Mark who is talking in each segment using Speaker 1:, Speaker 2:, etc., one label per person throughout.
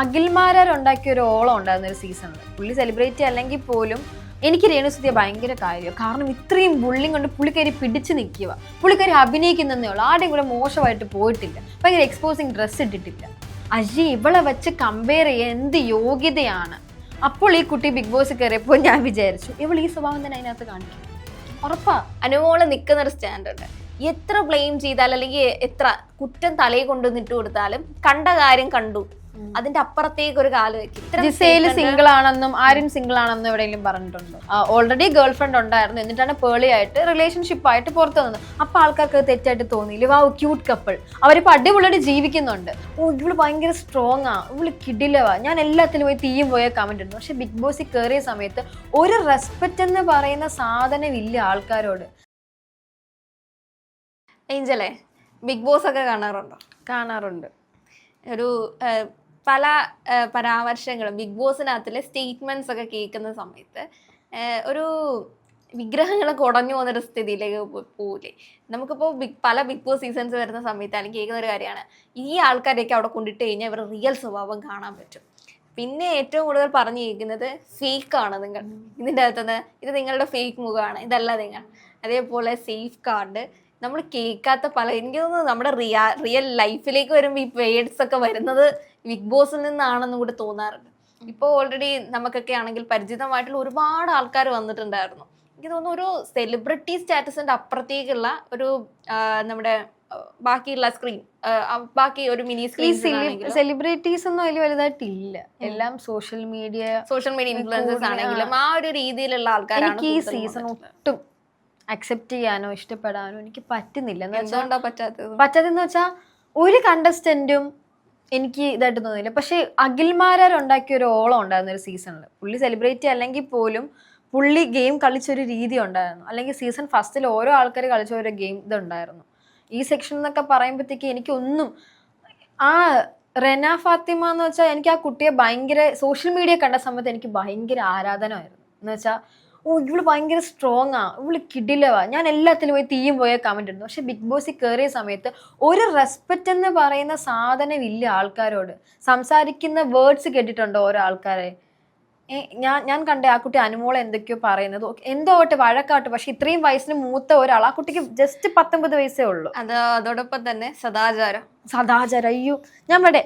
Speaker 1: അഖിൽമാരാർ ഉണ്ടാക്കിയ ഒരു ഓളം ഉണ്ടായിരുന്ന ഒരു സീസണിൽ പുള്ളി സെലിബ്രിറ്റി അല്ലെങ്കിൽ പോലും എനിക്ക് രേണുസുതിയെ ഭയങ്കര കാര്യം കാരണം ഇത്രയും ബുള്ളിങ് കൊണ്ട് പുള്ളിക്കാരി പിടിച്ചു നിൽക്കുക. പുള്ളിക്കാരി അഭിനയിക്കുന്നതേ ഉള്ളൂ. ആരുടെയും കൂടെ മോശമായിട്ട് പോയിട്ടില്ല. ഭയങ്കര എക്സ്പോസിങ് ഡ്രസ്സ് ഇട്ടിട്ടില്ല. അജി ഇവളെ വെച്ച് കമ്പയർ ചെയ്യാൻ എന്ത് യോഗ്യതയാണ്? അപ്പോൾ ഈ കുട്ടി ബിഗ് ബോസ് കയറിയപ്പോൾ ഞാൻ വിചാരിച്ചു ഇവൾ ഈ സ്വഭാവം തന്നെ അതിനകത്ത് കാണിക്കും. ഉറപ്പാ.
Speaker 2: അനുമോൾ നിൽക്കുന്ന ഒരു സ്റ്റാൻഡുണ്ട് എത്ര ബ്ലെയിം ചെയ്താൽ അല്ലെങ്കിൽ എത്ര കുറ്റം തലയിൽ കൊണ്ടുവന്നിട്ട് കൊടുത്താലും കണ്ട കാര്യം കണ്ടു. അതിന്റെ അപ്പുറത്തേക്ക് ഒരു കാൽ
Speaker 1: ജിസേൽ സിംഗിൾ ആണെന്നും ആരും സിംഗിൾ ആണെന്നും എവിടെയെങ്കിലും പറഞ്ഞിട്ടുണ്ടോ? ഓൾറെഡി ഗേൾ ഫ്രണ്ട് ഉണ്ടായിരുന്നു. എന്നിട്ടാണ് പേളി ആയിട്ട് റിലേഷൻഷിപ്പ് ആയിട്ട് പുറത്തു വന്നത്. അപ്പൊ ആൾക്കാർക്ക് തെറ്റായിട്ട് തോന്നിയില്ല. വാ ക്യൂട്ട് കപ്പിൾ അവരിപ്പോ അടിപൊളിയായിട്ട് ജീവിക്കുന്നുണ്ട്. ഓ ഇവൾ ഭയങ്കര സ്ട്രോങ് ആ. ഇവൾ കിടിലവാ. ഞാൻ എല്ലാത്തിലും പോയി തീയും പോയ കമന്റ് ഉണ്ട് പക്ഷെ ബിഗ് ബോസിൽ കയറിയ സമയത്ത് ഒരു റെസ്പെക്റ്റ് എന്ന് പറയുന്ന സാധനം ഇല്ല ആൾക്കാരോട്.
Speaker 2: ഏഞ്ചലേ ബിഗ് ബോസ് ഒക്കെ കാണാറുണ്ടോ?
Speaker 1: കാണാറുണ്ട്.
Speaker 2: ഒരു പല പരാമർശങ്ങളും ബിഗ് ബോസിനകത്തിലെ സ്റ്റേറ്റ്മെന്റ്സ് ഒക്കെ കേൾക്കുന്ന സമയത്ത് ഒരു വിഗ്രഹങ്ങളൊക്കെ ഉടഞ്ഞു പോകുന്നൊരു സ്ഥിതിയിലേക്ക് പോകില്ലേ നമുക്കിപ്പോൾ ബിഗ് പല ബിഗ് ബോസ് സീസൺസ് വരുന്ന സമയത്ത് അല്ലെങ്കിൽ കേൾക്കുന്ന ഒരു കാര്യമാണ്. ഈ ആൾക്കാരെയൊക്കെ അവിടെ കൊണ്ടിട്ട് കഴിഞ്ഞാൽ ഇവരുടെ റിയൽ സ്വഭാവം കാണാൻ പറ്റും. പിന്നെ ഏറ്റവും കൂടുതൽ പറഞ്ഞു കേൾക്കുന്നത് ഫേക്ക് ആണ് നിങ്ങൾ. ഇതിന്റെ അകത്തുനിന്ന് ഇത് നിങ്ങളുടെ ഫേക്ക് മുഖമാണ്. ഇതല്ല നിങ്ങൾ. അതേപോലെ സേഫ് കാർഡ് നമ്മൾ കേൾക്കാത്ത പല എനിക്ക് തോന്നുന്നു നമ്മുടെ റിയാ റിയൽ ലൈഫിലേക്ക് വരുമ്പോൾ ഈ വേർഡ്സ് ഒക്കെ വരുന്നത് ബിഗ് ബോസിൽ നിന്നാണെന്നും കൂടി തോന്നാറുണ്ട്. ഇപ്പോൾ ഓൾറെഡി നമുക്കൊക്കെ ആണെങ്കിൽ പരിചിതമായിട്ടുള്ള ഒരുപാട് ആൾക്കാർ വന്നിട്ടുണ്ടായിരുന്നു. എനിക്ക് തോന്നുന്നു ഒരു സെലിബ്രിറ്റി സ്റ്റാറ്റസിന്റെ അപ്പുറത്തേക്കുള്ള ഒരു നമ്മുടെ ബാക്കിയുള്ള സ്ക്രീൻ ബാക്കി ഒരു മിനി സ്ക്രീൻ
Speaker 1: സെലിബ്രിറ്റീസ് ഒന്നും വലിയ വലുതായിട്ടില്ല. എല്ലാം social media
Speaker 2: social media influencers ആണെങ്കിലും ആ ഒരു രീതിയിലുള്ള ആൾക്കാരാണ്
Speaker 1: ഈ സീസൺ ഒട്ടും അക്സെപ്റ്റ് ചെയ്യാനോ ഇഷ്ടപ്പെടാനോ എനിക്ക് പറ്റുന്നില്ല.
Speaker 2: എന്തുകൊണ്ടാ പറ്റാത്തത്?
Speaker 1: പറ്റാത്തതെന്ന് വെച്ചാൽ ഒരു കണ്ടസ്റ്റന്റും എനിക്ക് ഇതായിട്ട് തോന്നിയില്ല. പക്ഷേ അഖിൽമാരാർ ഉണ്ടാക്കിയ ഒരു ഓളം ഉണ്ടായിരുന്നു ഒരു സീസണിൽ പുള്ളി സെലിബ്രേറ്റ് അല്ലെങ്കിൽ പോലും പുള്ളി ഗെയിം കളിച്ചൊരു രീതി ഉണ്ടായിരുന്നു. അല്ലെങ്കിൽ സീസൺ ഫസ്റ്റിൽ ഓരോ ആൾക്കാർ കളിച്ച ഒരു ഗെയിം ഇതുണ്ടായിരുന്നു. ഈ സെക്ഷൻ എന്നൊക്കെ പറയുമ്പോഴത്തേക്ക് എനിക്കൊന്നും ആ റെന ഫാത്തിമ എന്ന് വെച്ചാൽ എനിക്ക് ആ കുട്ടിയെ ഭയങ്കര സോഷ്യൽ മീഡിയ കണ്ട സമയത്ത് എനിക്ക് ഭയങ്കര ആരാധനമായിരുന്നു എന്ന് വെച്ചാൽ ഓ ഇവൾ ഭയങ്കര സ്ട്രോങ് ആ. ഇവൾ കിടിലവാ. ഞാൻ എല്ലാത്തിലും പോയി തീയും പോയ കമന്റ് ഇടുന്നു. പക്ഷെ ബിഗ് ബോസിൽ കയറിയ സമയത്ത് ഒരു റെസ്പെക്റ്റ് എന്ന് പറയുന്ന സാധനം ഇല്ല ആൾക്കാരോട്. സംസാരിക്കുന്ന വേർഡ്സ് കേട്ടിട്ടുണ്ടോ ഓരോ ആൾക്കാരെ? ഞാൻ ഞാൻ കണ്ടേ ആ കുട്ടി അനുമോളെ എന്തൊക്കെയോ പറയുന്നത്. എന്തോ ആവട്ടെ വഴക്കാട്ടെ പക്ഷെ ഇത്രയും വയസ്സിന് മൂത്ത ഒരാൾ ആ കുട്ടിക്ക് ജസ്റ്റ് പത്തൊമ്പത് വയസ്സേ ഉള്ളൂ.
Speaker 2: അത് അതോടൊപ്പം തന്നെ സദാചാരം.
Speaker 1: സദാചാരം. അയ്യോ ഞാൻ ഇവിടെ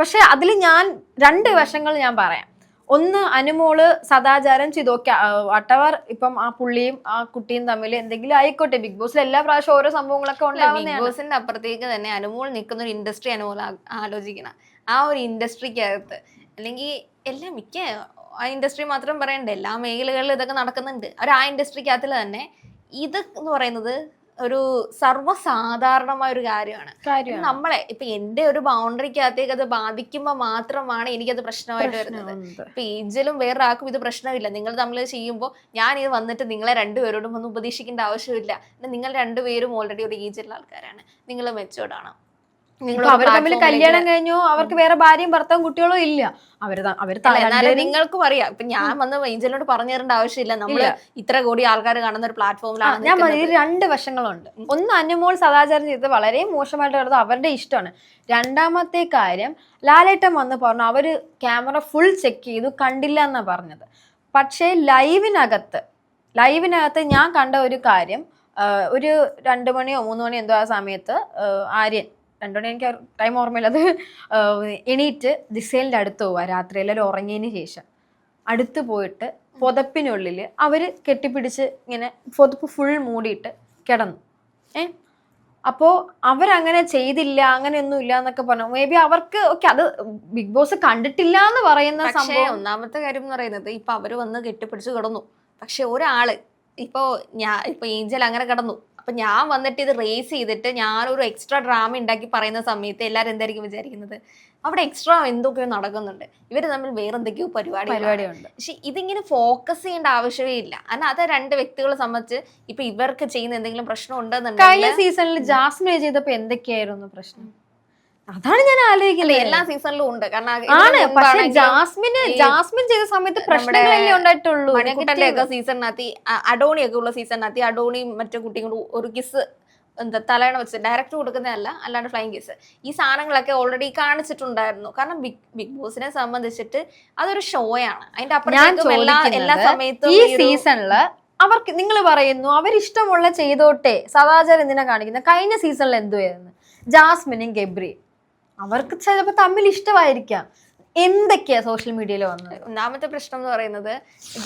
Speaker 1: പക്ഷെ അതിൽ ഞാൻ രണ്ട് വശങ്ങൾ ഞാൻ പറയാം. ഒന്ന് അനുമോൾ സദാചാരം ചെയ്തു. ഓക്കെ വട്ടവർ ഇപ്പം ആ പുള്ളിയും ആ കുട്ടിയും തമ്മിൽ എന്തെങ്കിലും ആയിക്കോട്ടെ. ബിഗ് ബോസിൽ എല്ലാ പ്രാവശ്യം ഓരോ സംഭവങ്ങളൊക്കെ
Speaker 2: ബിഗ്
Speaker 1: ഉണ്ടാവുന്നതാണ്.
Speaker 2: ബോസിന്റെ അപ്പുറത്തേക്ക് തന്നെ അനുമോൾ നിൽക്കുന്ന ഒരു ഇൻഡസ്ട്രി അനുമോൾ ആലോചിക്കണം. ആ ഒരു ഇൻഡസ്ട്രിക്കകത്ത്. അല്ലെങ്കിൽ എല്ലാം മിക്ക ആ ഇൻഡസ്ട്രി മാത്രം പറയണ്ട എല്ലാ മേഖലകളിലും ഇതൊക്കെ നടക്കുന്നുണ്ട്. അവർ ആ ഇൻഡസ്ട്രിക്കകത്തിൽ തന്നെ ഇത് എന്ന് പറയുന്നത് ഒരു സർവസാധാരണമായ ഒരു കാര്യമാണ്. നമ്മളെ ഇപ്പൊ എന്റെ ഒരു ബൗണ്ടറിക്കകത്തേക്ക് അത് ബാധിക്കുമ്പോൾ മാത്രമാണ് എനിക്കത് പ്രശ്നമായിട്ട് വരുന്നത്.
Speaker 1: പേജിലും
Speaker 2: ഇപ്പൊ ഏഞ്ചലും വേറൊരാൾക്കും ഇത് പ്രശ്നമില്ല. നിങ്ങൾ തമ്മിൽ ചെയ്യുമ്പോൾ ഞാൻ ഇത് വന്നിട്ട് നിങ്ങളെ രണ്ടുപേരോടും ഒന്നും ഉപദേശിക്കേണ്ട ആവശ്യമില്ല. നിങ്ങൾ രണ്ടുപേരും ഓൾറെഡി ഒരു ഏജിലുള്ള ആൾക്കാരാണ്. നിങ്ങൾ മെച്ചോർഡാണ്
Speaker 1: ഇപ്പൊ അവർ തമ്മിൽ കല്യാണം കഴിഞ്ഞു അവർക്ക് വേറെ ഭാര്യയും ഭർത്താവും കുട്ടികളോ ഇല്ല.
Speaker 2: അവർ
Speaker 1: അവർ
Speaker 2: നിങ്ങൾക്കും അറിയാം. ഇപ്പൊ ഞാൻ വന്ന് ഏഞ്ചലിനോട് പറഞ്ഞു തരേണ്ട ആവശ്യമില്ല നമ്മൾ ഇത്ര കോടി ആൾക്കാർ കാണുന്ന ഒരു പ്ലാറ്റ്ഫോമിലാണ്
Speaker 1: ഞാൻ ഈ ഇതിൽ രണ്ട് വശങ്ങളുണ്ട്. ഒന്ന് അനുമോൾ സദാചാരം ചെയ്തത് വളരെ മോശമായിട്ട് കിടന്നത് അവരുടെ ഇഷ്ടമാണ്. രണ്ടാമത്തെ കാര്യം ലാലേട്ടൻ വന്ന് പറഞ്ഞു അവർ ക്യാമറ ഫുൾ ചെക്ക് ചെയ്തു കണ്ടില്ല എന്നാ പറഞ്ഞത്. പക്ഷേ ലൈവിനകത്ത് ലൈവിനകത്ത് ഞാൻ കണ്ട ഒരു കാര്യം ഒരു രണ്ട് മണിയോ മൂന്ന് മണിയോ എന്തോ ആ സമയത്ത് ആര്യൻ രണ്ടു എനിക്ക് ടൈം ഓർമ്മയില്ല. അത് എണീറ്റ് ദിസേലിന്റെ അടുത്ത് പോവുക രാത്രി എല്ലാവരും ഉറങ്ങിയതിന് ശേഷം. അടുത്ത് പോയിട്ട് പുതപ്പിനുള്ളിൽ അവർ കെട്ടിപ്പിടിച്ച് ഇങ്ങനെ പുതപ്പ് ഫുൾ മൂടിയിട്ട് കിടന്നു. ഏ? അപ്പോൾ അവരങ്ങനെ ചെയ്തില്ല അങ്ങനെയൊന്നും ഇല്ല എന്നൊക്കെ പറഞ്ഞു. മേ ബി അവർക്ക് ഓക്കെ അത് ബിഗ് ബോസ് കണ്ടിട്ടില്ല എന്ന് പറയുന്ന
Speaker 2: പക്ഷേ
Speaker 1: സംഭവം.
Speaker 2: ഒന്നാമത്തെ കാര്യം എന്ന് പറയുന്നത് ഇപ്പൊ അവർ വന്ന് കെട്ടിപ്പിടിച്ച് കിടന്നു. പക്ഷെ ഒരാൾ ഇപ്പോ ഞാൻ ഇപ്പൊ ഏഞ്ചൽ അങ്ങനെ കിടന്നു. അപ്പൊ ഞാൻ വന്നിട്ട് ഇത് റേസ് ചെയ്തിട്ട് ഞാൻ ഒരു എക്സ്ട്രാ ഡ്രാമ ഉണ്ടാക്കി പറയുന്ന സമയത്ത് എല്ലാരും എന്തായിരിക്കും വിചാരിക്കുന്നത്? അവിടെ എക്സ്ട്രാ എന്തൊക്കെയോ നടക്കുന്നുണ്ട്. ഇവർ തമ്മിൽ വേറെ എന്തൊക്കെയോ പരിപാടി
Speaker 1: പരിപാടിയുണ്ട്.
Speaker 2: പക്ഷെ ഇതിങ്ങനെ ഫോക്കസ് ചെയ്യേണ്ട ആവശ്യമേ ഇല്ല. കാരണം അത് രണ്ട് വ്യക്തികളെ സംബന്ധിച്ച് ഇപ്പൊ ഇവർക്ക് ചെയ്യുന്ന എന്തെങ്കിലും പ്രശ്നം
Speaker 1: കഴിഞ്ഞ
Speaker 2: ഉണ്ടെന്നുണ്ടെങ്കിൽ
Speaker 1: സീസണിൽ ജാസ്മിൻ ചെയ്തപ്പോ എന്തൊക്കെയായിരുന്നു പ്രശ്നം? അതാണ് ഞാൻ ആലോചിക്കുന്നത്.
Speaker 2: എല്ലാ സീസണിലും ഉണ്ട്. കാരണം
Speaker 1: ആണ്. പക്ഷെ
Speaker 2: ജാസ്മിൻ
Speaker 1: ജാസ്മിന് ജാസ്മിൻ ചെയ്ത സമയത്ത് പ്രശ്നങ്ങളല്ലേ ഉണ്ടായിട്ടുള്ളൂ.
Speaker 2: മണിക്കുട്ടന്റെ സീസണിനകത്ത് അഡോണി ഒക്കെ ഉള്ള സീസണിനകത്ത് അഡോണിയും മറ്റു കുട്ടിയും കൂടി ഒരു കിസ് എന്താ തലയണ വെച്ച് ഡയറക്റ്റ് കൊടുക്കുന്നതല്ല അല്ലാണ്ട് ഫ്ലൈങ് കേസ് ഈ സാധനങ്ങളൊക്കെ ഓൾറെഡി കാണിച്ചിട്ടുണ്ടായിരുന്നു. കാരണം ബിഗ് ബിഗ് ബോസിനെ സംബന്ധിച്ചിട്ട് അതൊരു ഷോയാണ് അതിന്റെ
Speaker 1: അപ്പുറം
Speaker 2: അപ്പുറത്തേക്കും എല്ലാ എല്ലാ സമയത്തും
Speaker 1: ഈ സീസണിൽ അവർക്ക് നിങ്ങൾ പറയുന്നു അവരിഷ്ടമുള്ള ചെയ്തോട്ടെ. സദാചാരം എന്തിനാ കാണിക്കുന്നത് കഴിഞ്ഞ സീസണിൽ എന്തുവായിരുന്നു? ജാസ്മിനും ഗബ്രി അവർക്ക് ചിലപ്പോൾ തമ്മിൽ ഇഷ്ടമായിരിക്കാം. എന്തൊക്കെയാ സോഷ്യൽ മീഡിയയിൽ വന്നത്?
Speaker 2: ഒന്നാമത്തെ പ്രശ്നം എന്ന് പറയുന്നത്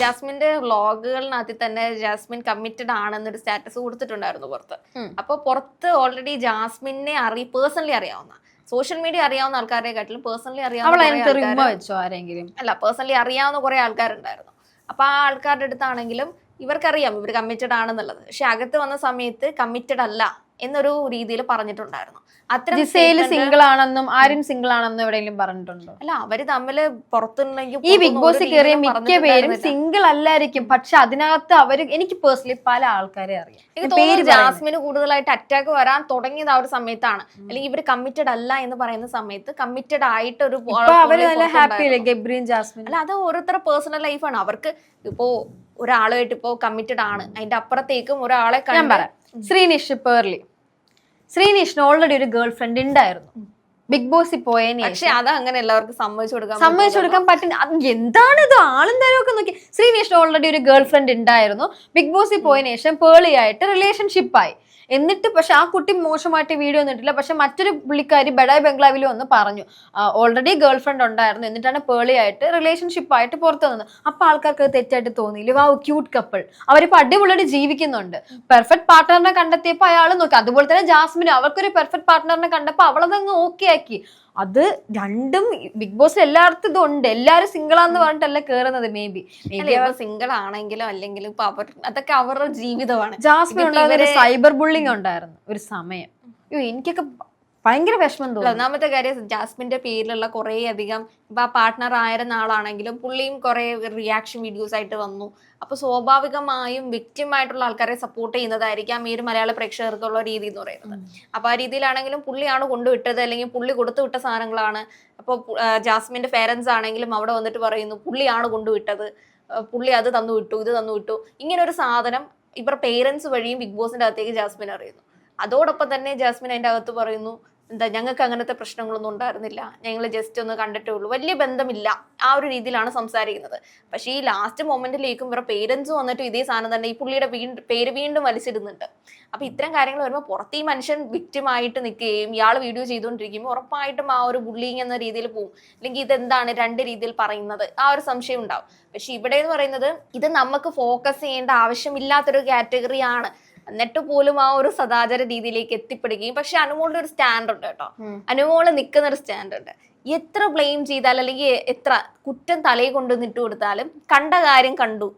Speaker 2: ജാസ്മിന്റെ വ്ളോഗുകളിനകത്ത് തന്നെ ജാസ്മിൻ കമ്മിറ്റഡ് ആണെന്നൊരു സ്റ്റാറ്റസ് കൊടുത്തിട്ടുണ്ടായിരുന്നു പുറത്ത്. അപ്പോൾ പുറത്ത് ഓൾറെഡി ജാസ്മിനെ അറി പേഴ്സണലി അറിയാവുന്ന സോഷ്യൽ മീഡിയ അറിയാവുന്ന ആൾക്കാരെ കാട്ടിലും പേഴ്സണലി അറിയാവുന്ന
Speaker 1: വെച്ചോ ആരെങ്കിലും?
Speaker 2: അല്ല പേഴ്സണലി അറിയാവുന്ന കുറെ ആൾക്കാരുണ്ടായിരുന്നു. അപ്പൊ ആ ആൾക്കാരുടെ അടുത്താണെങ്കിലും ഇവർക്കറിയാം ഇവർ കമ്മിറ്റഡ് ആണെന്നുള്ളത്. പക്ഷെ അകത്ത് വന്ന സമയത്ത് കമ്മിറ്റഡ് അല്ല. എന്നൊരു രീതിയിൽ പറഞ്ഞിട്ടുണ്ടായിരുന്നു. അത്ര
Speaker 1: സിംഗിൾ ആണെന്നും ആരും സിംഗിൾ ആണെന്നും എവിടെയെങ്കിലും പറഞ്ഞിട്ടുണ്ടോ?
Speaker 2: അല്ല അവർ തമ്മിൽ പുറത്തുണ്ടെങ്കിൽ
Speaker 1: ഈ ബിഗ് ബോസ് കയറിയ മിക്ക പേരും സിംഗിൾ അല്ലായിരിക്കും പക്ഷെ അതിനകത്ത് അവർ എനിക്ക് പേഴ്സണലി പല ആൾക്കാരെ അറിയാം.
Speaker 2: എനിക്ക്
Speaker 1: പേര്
Speaker 2: തോന്നുന്നു ജാസ്മിന് കൂടുതലായിട്ട് അറ്റാക്ക് വരാൻ തുടങ്ങിയത് ആ ഒരു സമയത്താണ്. അല്ലെങ്കിൽ ഇവർ കമ്മിറ്റഡ് അല്ല എന്ന് പറയുന്ന സമയത്ത് കമ്മിറ്റഡ് ആയിട്ട് ഒരു അവർ
Speaker 1: നല്ല ഹാപ്പി അല്ലേ
Speaker 2: പുറത്തുണ്ടായിരുന്നു.
Speaker 1: ഗബ്രിയും ജാസ്മിനും?
Speaker 2: അല്ല അത് ഓരോരുത്തരുടെ പേഴ്സണൽ ലൈഫാണ് അവർക്ക് ഇപ്പോ ഒരാളുമായിട്ട് ഇപ്പോ കമ്മിറ്റഡ് ആണ്. അതിന്റെ അപ്പുറത്തേക്കും ഒരാളെ
Speaker 1: ഞാൻ പറയാം. ശ്രീനിഷ് പേർലി. ശ്രീനിഷിന് ഓൾറെഡി ഒരു ഗേൾ ഫ്രണ്ട് ഉണ്ടായിരുന്നു ബിഗ് ബോസിൽ പോയതിന്
Speaker 2: പക്ഷെ അത് അങ്ങനെ എല്ലാവർക്കും സമ്മതിച്ചു കൊടുക്കാൻ
Speaker 1: സമ്മതിച്ചു കൊടുക്കാൻ പറ്റുന്ന എന്താണ് ഇത് ആളെന്തായാലും ഒക്കെ നോക്കി. ശ്രീനിഷിന് ഓൾറെഡി ഒരു ഗേൾ ഫ്രണ്ട് ഉണ്ടായിരുന്നു ബിഗ് ബോസിൽ പോയതിനു ശേഷം പേളി ആയിട്ട് റിലേഷൻഷിപ്പ് ആയി. എന്നിട്ട് പക്ഷെ ആ കുട്ടി മോശമായിട്ട് വീഡിയോ ഒന്നിട്ടില്ല പക്ഷെ മറ്റൊരു പുള്ളിക്കാരി ബഡായ് ബംഗ്ലാവിൽ വന്ന് പറഞ്ഞു. ഓൾറെഡി ഗേൾ ഫ്രണ്ട് ഉണ്ടായിരുന്നു. എന്നിട്ടാണ് പേളി ആയിട്ട് റിലേഷൻഷിപ്പ് ആയിട്ട് പുറത്തു വന്നത്. അപ്പൊ ആൾക്കാർക്ക് തെറ്റായിട്ട് തോന്നിയില്ല. വാ ക്യൂട്ട് കപ്പിൾ അവരിപ്പോ അടിപൊളിയായിട്ട് ജീവിക്കുന്നുണ്ട്. പെർഫെക്റ്റ് പാർട്ട്ണറിനെ കണ്ടെത്തിയപ്പോ അയാൾ നോക്കി. അതുപോലെ തന്നെ ജാസ്മിന് അവർക്കൊരു പെർഫെക്റ്റ് പാർട്ട്ണറിനെ കണ്ടപ്പോ അവളതങ്ങ് ഓക്കെ ആക്കി. അത് രണ്ടും ബിഗ് ബോസ് എല്ലായിടത്തും ഇതുണ്ട്. എല്ലാരും സിംഗിളാന്ന് പറഞ്ഞിട്ടല്ല കേറുന്നത് മേ ബി
Speaker 2: സിംഗിൾ ആണെങ്കിലും അല്ലെങ്കിലും ഇപ്പൊ അവർ അതൊക്കെ അവരുടെ ജീവിതമാണ്.
Speaker 1: ജാസ്മിൻ ഉണ്ടായിരുന്ന സൈബർ ബുള്ളിങ് ഉണ്ടായിരുന്നു ഒരു സമയം. അയ്യോ എനിക്കൊക്കെ ഭയങ്കര വിഷമം തോന്നും
Speaker 2: ഒന്നാമത്തെ കാര്യം ജാസ്മിന്റെ പേരിലുള്ള കുറെ അധികം ഇപ്പൊ ആ പാർട്ട്ണർ ആയിരുന്ന ആളാണെങ്കിലും പുള്ളിയും കുറെ റിയാക്ഷൻ വീഡിയോസ് ആയിട്ട് വന്നു. അപ്പൊ സ്വാഭാവികമായും വിക്റ്റിം ആയിട്ടുള്ള ആൾക്കാരെ സപ്പോർട്ട് ചെയ്യുന്നതായിരിക്കാം ഈ ഒരു മലയാള പ്രേക്ഷകർക്കുള്ള രീതി എന്ന് പറയുന്നത്. അപ്പൊ ആ രീതിയിലാണെങ്കിലും പുള്ളിയാണ് കൊണ്ടുവിട്ടത് അല്ലെങ്കിൽ പുള്ളി കൊടുത്തു വിട്ട സാധനങ്ങളാണ്. അപ്പോൾ ജാസ്മിന്റെ പേരൻസ് ആണെങ്കിലും അവിടെ വന്നിട്ട് പറയുന്നു പുള്ളിയാണ് കൊണ്ടുവിട്ടത്. പുള്ളി അത് തന്നു വിട്ടു ഇത് തന്നു വിട്ടു. ഇങ്ങനെ ഒരു സാധനം ഇവർ പേരൻസ് വഴിയും ബിഗ് ബോസിന്റെ അകത്തേക്ക് ജാസ്മിൻ അറിയുന്നു. അതോടൊപ്പം തന്നെ ജാസ്മിൻ അതിന്റെ അകത്ത് പറയുന്നു എന്താ ഞങ്ങൾക്ക് അങ്ങനത്തെ പ്രശ്നങ്ങളൊന്നും ഉണ്ടായിരുന്നില്ല. ഞങ്ങൾ ജസ്റ്റ് ഒന്ന് കണ്ടിട്ടേ ഉള്ളൂ. വലിയ ബന്ധമില്ല. ആ ഒരു രീതിയിലാണ് സംസാരിക്കുന്നത്. പക്ഷേ ഈ ലാസ്റ്റ് മൊമെന്റിലേക്കും ഇവരുടെ പേരൻസ് വന്നിട്ട് ഇതേ സാധനം തന്നെ ഈ പുള്ളിയുടെ വീണ്ടും പേര് വീണ്ടും വലിച്ചിടുന്നുണ്ട്. അപ്പൊ ഇത്തരം കാര്യങ്ങൾ വരുമ്പോൾ പുറത്ത് ഈ മനുഷ്യൻ വിക്റ്റിമായിട്ട് നിൽക്കുകയും ഇയാൾ വീഡിയോ ചെയ്തുകൊണ്ടിരിക്കുമ്പോൾ ഉറപ്പായിട്ടും ആ ഒരു ബുള്ളിങ് എന്ന രീതിയിൽ പോകും അല്ലെങ്കിൽ ഇതെന്താണ് രണ്ട് രീതിയിൽ പറയുന്നത്? ആ ഒരു സംശയം ഉണ്ടാവും. പക്ഷെ ഇവിടെ എന്ന് പറയുന്നത് ഇത് നമുക്ക് ഫോക്കസ് ചെയ്യേണ്ട ആവശ്യമില്ലാത്തൊരു കാറ്റഗറിയാണ് എന്നിട്ട് പോലും ആ ഒരു സദാചാര രീതിയിലേക്ക് എത്തിപ്പെടുകയും. പക്ഷെ അനുമോളുടെ ഒരു സ്റ്റാൻഡേർഡ് ഉണ്ട് കേട്ടോ അനുമോൾ നിൽക്കുന്ന ഒരു സ്റ്റാൻഡേർഡ് ഉണ്ട് എത്ര ബ്ലെയിം ചെയ്താൽ അല്ലെങ്കിൽ എത്ര കുറ്റം തലയിൽ കൊണ്ട് ഇട്ട് കൊടുത്താലും കണ്ട കാര്യം കണ്ടു.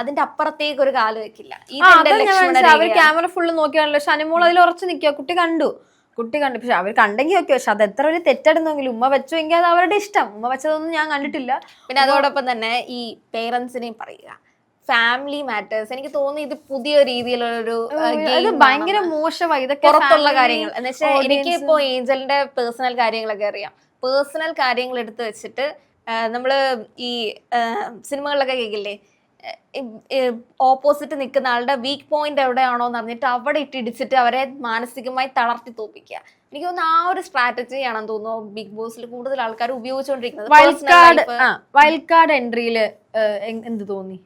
Speaker 2: അതിന്റെ അപ്പുറത്തേക്ക് ഒരു കാൽ വെക്കില്ല. അവർ
Speaker 1: ക്യാമറ ഫുള്ള് നോക്കിയാണല്ലോ. പക്ഷെ അനുമോൾ അതിൽ ഉറച്ചു നിൽക്കുക. കുട്ടി കണ്ടു. കുട്ടി കണ്ടു. പക്ഷെ അവർ കണ്ടെങ്കിൽ ഓക്കെ പക്ഷെ അത് എത്ര ഒരു തെറ്റാടുന്നെങ്കിലും ഉമ്മ വെച്ചോ അത് അവരുടെ ഇഷ്ടം. ഉമ്മ വെച്ചതൊന്നും ഞാൻ കണ്ടിട്ടില്ല.
Speaker 2: പിന്നെ അതോടൊപ്പം തന്നെ ഈ പേരൻസിനെയും പറയുക. ഫാമിലി മാറ്റേഴ്സ് എനിക്ക് തോന്നുന്നു ഇത് പുതിയ രീതിയിലുള്ളൊരു
Speaker 1: ഭയങ്കര. മോശമായി ഇതൊക്കെ
Speaker 2: പുറത്തുള്ള കാര്യങ്ങൾ. എന്ന് വെച്ചാൽ എനിക്ക് ഇപ്പോ ഏഞ്ചലിന്റെ പേഴ്സണൽ കാര്യങ്ങളൊക്കെ അറിയാം. പേഴ്സണൽ കാര്യങ്ങൾ എടുത്തു വെച്ചിട്ട് നമ്മൾ നമ്മൾ ഈ സിനിമകളിലൊക്കെ കേൾക്കില്ലേ? ഓപ്പോസിറ്റ് നിൽക്കുന്ന ആളുടെ വീക്ക് പോയിന്റ് എവിടെയാണോ എന്ന് അറിഞ്ഞിട്ട് അവിടെ ഇട്ടിടിച്ചിട്ട് അവരെ മാനസികമായി തളർത്തി തോപ്പിക്കുക എനിക്ക് തോന്നുന്നു ആ ഒരു സ്ട്രാറ്റജിയാണെന്ന് തോന്നുന്നു ബിഗ് ബോസിൽ കൂടുതൽ ആൾക്കാർ ഉപയോഗിച്ചുകൊണ്ടിരിക്കുന്നത്.
Speaker 1: വൈൽഡ് കാർഡ് എൻട്രിയിൽ വൈൽഡ് കാർഡ് എൻട്രിയിൽ എന്ത് തോന്നി?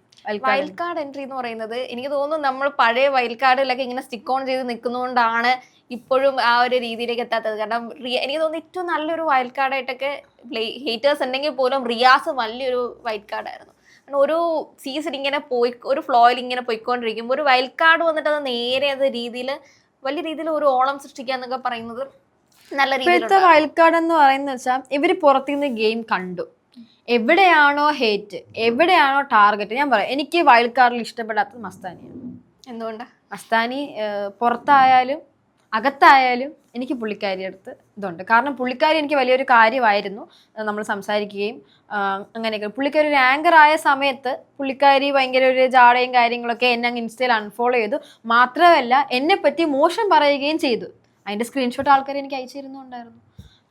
Speaker 1: വൈൽഡ് കാർഡ്
Speaker 2: എൻട്രി എന്ന് പറയുന്നത് എനിക്ക് തോന്നുന്നു നമ്മൾ പഴയ വൈൽഡ് കാർഡിലൊക്കെ ഇങ്ങനെ സ്റ്റിക്ക് ഓൺ ചെയ്ത് നിൽക്കുന്നതുകൊണ്ടാണ് ഇപ്പോഴും ആ ഒരു രീതിയിലേക്ക് എത്താത്തത്. കാരണം എനിക്ക് തോന്നുന്നു ഏറ്റവും നല്ലൊരു വൈൽഡ് കാർഡായിട്ടൊക്കെ ഹേറ്റേഴ്സ് ഉണ്ടെങ്കിൽ പോലും റിയാസ് വലിയൊരു വൈൽഡ് കാർഡായിരുന്നു കാരണം ഒരു സീസൺ ഇങ്ങനെ പോയി ഒരു ഫ്ലോയിൽ ഇങ്ങനെ പോയിക്കൊണ്ടിരിക്കുമ്പോൾ ഒരു വൈൽഡ് കാർഡ് വന്നിട്ട് അത് നേരെ അത് രീതിയിൽ വലിയ രീതിയിൽ ഒരു ഓളം സൃഷ്ടിക്കുക എന്നൊക്കെ പറയുന്നത് നല്ല രീതിയിൽ
Speaker 1: വൈൽഡ് കാർഡ് എന്ന് പറയുന്നത് വെച്ചാൽ ഇവർ പുറത്തുനിന്ന് ഗെയിം കണ്ടു. എവിടെയാണോ ഹേറ്റ് എവിടെയാണോ ടാർഗറ്റ് ഞാൻ പറയാം എനിക്ക് വൈൽഡ് കാർഡിൽ ഇഷ്ടപ്പെടാത്തത് മസ്താനിയാണ്.
Speaker 2: എന്തുകൊണ്ട്?
Speaker 1: മസ്താനി പുറത്തായാലും അകത്തായാലും എനിക്ക് പുള്ളിക്കാരി അടുത്ത് ഇതുണ്ട്. കാരണം പുള്ളിക്കാരി എനിക്ക് വലിയൊരു കാര്യമായിരുന്നു. നമ്മൾ സംസാരിക്കുകയും അങ്ങനെയൊക്കെ. പുള്ളിക്കാരി ഒരു ആങ്കർ ആയ സമയത്ത് പുള്ളിക്കാരി ഭയങ്കര ഒരു ജാടയും കാര്യങ്ങളൊക്കെ എന്നെ അങ്ങ് ഇൻസ്റ്റയിൽ അൺഫോളോ ചെയ്തു. മാത്രമല്ല എന്നെ പറ്റി മോശം പറയുകയും ചെയ്തു. അതിന്റെ സ്ക്രീൻഷോട്ട് ആൾക്കാർ എനിക്ക് അയച്ചു തരുന്നുണ്ടായിരുന്നു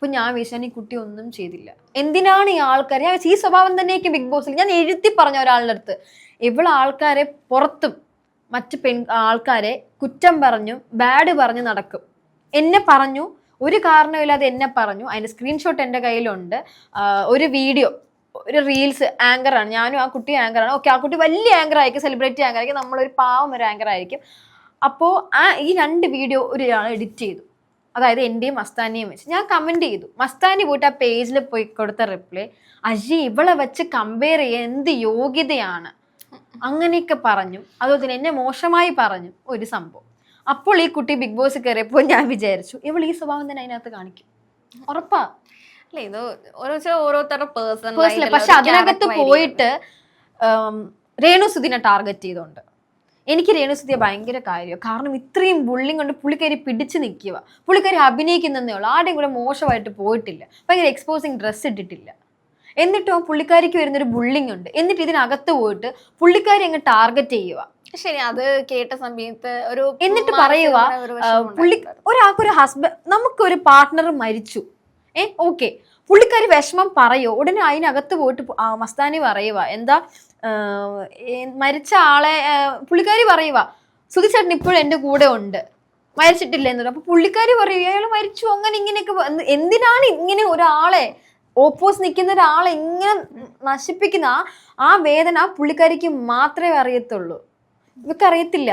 Speaker 1: അപ്പൊ ഞാൻ വിചാരിച്ചു ഈ കുട്ടി ഒന്നും ചെയ്തില്ല. എന്തിനാണ് ഈ ആൾക്കാർ ഞാൻ ഈ സ്വഭാവം തന്നെയായിരിക്കും ബിഗ് ബോസിൽ. ഞാൻ എഴുതി പറഞ്ഞ ഒരാളുടെ അടുത്ത് ഇവൾ ആൾക്കാരെ പുറത്തും മറ്റ് പെൺ ആൾക്കാരെ കുറ്റം പറഞ്ഞു ബാഡ് പറഞ്ഞു നടക്കും. എന്നെ പറഞ്ഞു ഒരു കാരണമില്ലാതെ എന്നെ പറഞ്ഞു. അതിന്റെ സ്ക്രീൻഷോട്ട് എന്റെ കയ്യിലുണ്ട്. ഒരു വീഡിയോ ഒരു റീൽസ് ആങ്കറാണ് ഞാനും ആ കുട്ടി ആങ്കറാണ് ഓക്കെ ആ കുട്ടി വലിയ ആങ്കർ ആയിരിക്കും സെലിബ്രിറ്റി ആങ്കർ ആയിരിക്കും. നമ്മളൊരു പാവം ഒരു ആങ്കർ ആയിരിക്കും. അപ്പോൾ ആ ഈ രണ്ട് വീഡിയോ ഒരാൾ എഡിറ്റ് ചെയ്തു. അതായത് എന്റെയും മസ്താനിയും വെച്ച് ഞാൻ കമന്റ് ചെയ്തു. മസ്താനി പോയിട്ട് ആ പേജിൽ പോയി കൊടുത്ത റിപ്ലൈ അജി ഇവളെ വെച്ച് കമ്പയർ ചെയ്യാൻ എന്ത് യോഗ്യതയാണ്? അങ്ങനെയൊക്കെ പറഞ്ഞു. അതുപോലെ തന്നെ എന്നെ മോശമായി പറഞ്ഞു ഒരു സംഭവം. അപ്പോൾ ഈ കുട്ടി ബിഗ് ബോസ് കയറിയപ്പോൾ ഞാൻ വിചാരിച്ചു ഇവൾ ഈ സ്വഭാവം തന്നെ അതിനകത്ത് കാണിക്കും. ഉറപ്പാ.
Speaker 2: അല്ല ഇത് ഓരോ ഓരോരുത്തരുടെ പേഴ്സൺ
Speaker 1: പേഴ്സണലി പക്ഷെ അതിനകത്ത് പോയിട്ട് രേണു സുധിനെ ടാർഗറ്റ് ചെയ്തോണ്ട്. എനിക്ക് രേണു സുധിയെ ഭയങ്കര കാര്യമാണ് കാരണം ഇത്രയും ബുള്ളിങ് കൊണ്ട് പുള്ളിക്കാരി പിടിച്ചു നിൽക്കുക പുള്ളിക്കാരി അഭിനയിക്കുന്നതേ ഉള്ളൂ. ആരുടെയും കൂടെ മോശമായിട്ട് പോയിട്ടില്ല. ഭയങ്കര എക്സ്പോസിങ് ഡ്രസ്സ് ഇട്ടിട്ടില്ല. എന്നിട്ടും പുള്ളിക്കാരിക്ക് വരുന്നൊരു ബുള്ളിങ് ഉണ്ട്. എന്നിട്ട് ഇതിനകത്ത് പോയിട്ട് പുള്ളിക്കാരി അങ്ങ് ടാർഗറ്റ് ചെയ്യുക
Speaker 2: ശരി അത് കേട്ട സമയത്ത് ഒരു
Speaker 1: എന്നിട്ട് പറയുക പുള്ളി ഒരാൾക്കൊരു ഹസ്ബൻഡ് നമുക്കൊരു പാർട്ട്ണർ മരിച്ചു. ഏ ഓക്കെ പുള്ളിക്കാരി വിഷമം പറയോ? ഉടനെ അതിനകത്ത് പോയിട്ട് മസ്താനി പറയുക എന്താ? മരിച്ച ആളെ പുള്ളിക്കാരി പറയുക സുധിച്ചേട്ടൻ ഇപ്പോഴും എന്റെ കൂടെ ഉണ്ട്. മരിച്ചിട്ടില്ല എന്നത് അപ്പൊ പുള്ളിക്കാരി പറയും അയാൾ മരിച്ചു. അങ്ങനെ ഇങ്ങനെയൊക്കെ എന്തിനാണ് ഇങ്ങനെ ഒരാളെ ഓപ്പോസ് നിൽക്കുന്ന ഒരാളെ ഇങ്ങനെ നശിപ്പിക്കുന്ന ആ വേദന പുള്ളിക്കാരിക്ക് മാത്രമേ അറിയത്തുള്ളൂ. ഇവർക്ക് അറിയത്തില്ല